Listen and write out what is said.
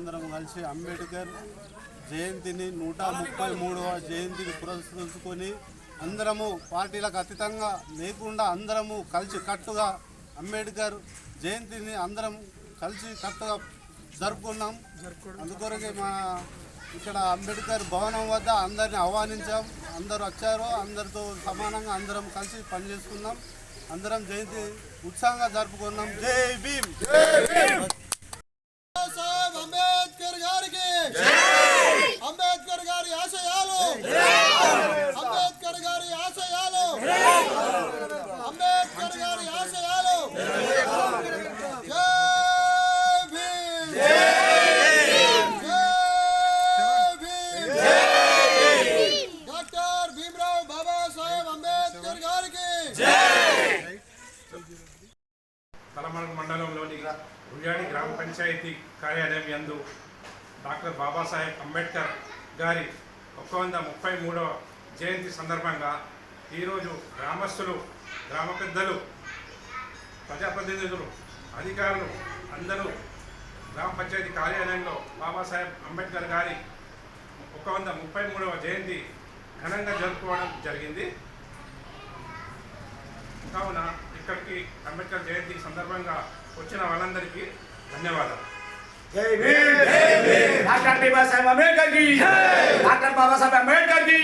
అందరం కలిసి అంబేద్కర్ జయంతిని నూట ముప్పై మూడవ జయంతిని పురస్కరించుకొని అందరము పార్టీలకు అతీతంగా లేకుండా అందరము కలిసి కట్టుగా అంబేద్కర్ జయంతిని అందరం కలిసి కట్టుగా జరుపుకున్నాం. అందుకొరకే మా ఇక్కడ అంబేద్కర్ భవనం వద్ద అందరిని ఆహ్వానించాం. అందరూ వచ్చారు. అందరితో సమానంగా అందరం కలిసి పనిచేసుకున్నాం. అందరం జయంతి ఉత్సాహంగా జరుపుకున్నాం. జై భీమ్ సాహెబ్ అంబేద్కర్ గారికి అంబేద్కర్ గారి ఆశయాలు అంబేద్కర్ గారి ఆశయాలు అంబేద్కర్ గారి ఆశయాలు జై భీమ్ జై భీమ్ డాక్టర్ భీమ్రావ్ బాబా సాహెబ్ అంబేద్కర్ గారికి తలమణం మండలంలోని ఉయ్యాడి గ్రామ పంచాయతీ కార్యాలయం యందు డాక్టర్ బాబాసాహెబ్ అంబేద్కర్ గారి ఒక వంద ముప్పై మూడవ జయంతి సందర్భంగా ఈరోజు గ్రామస్తులు గ్రామ పెద్దలు ప్రజాప్రతినిధులు అధికారులు అందరూ గ్రామ పంచాయతీ కార్యాలయంలో బాబాసాహెబ్ అంబేద్కర్ గారి ఒక వంద ముప్పై మూడవ జయంతి ఘనంగా జరుపుకోవడం జరిగింది. కావున ఇక్కడికి అంబేద్కర్ జయంతి సందర్భంగా వచ్చిన వాళ్ళందరికీ ధన్యవాదాలు. జై భీమ్ జై భీమ్. డాక్టర్ బాబాసాహెబ్ అంబేద్కర్ జై. డాక్టర్ బాబాసాహెబ్ అంబేద్కర్ జై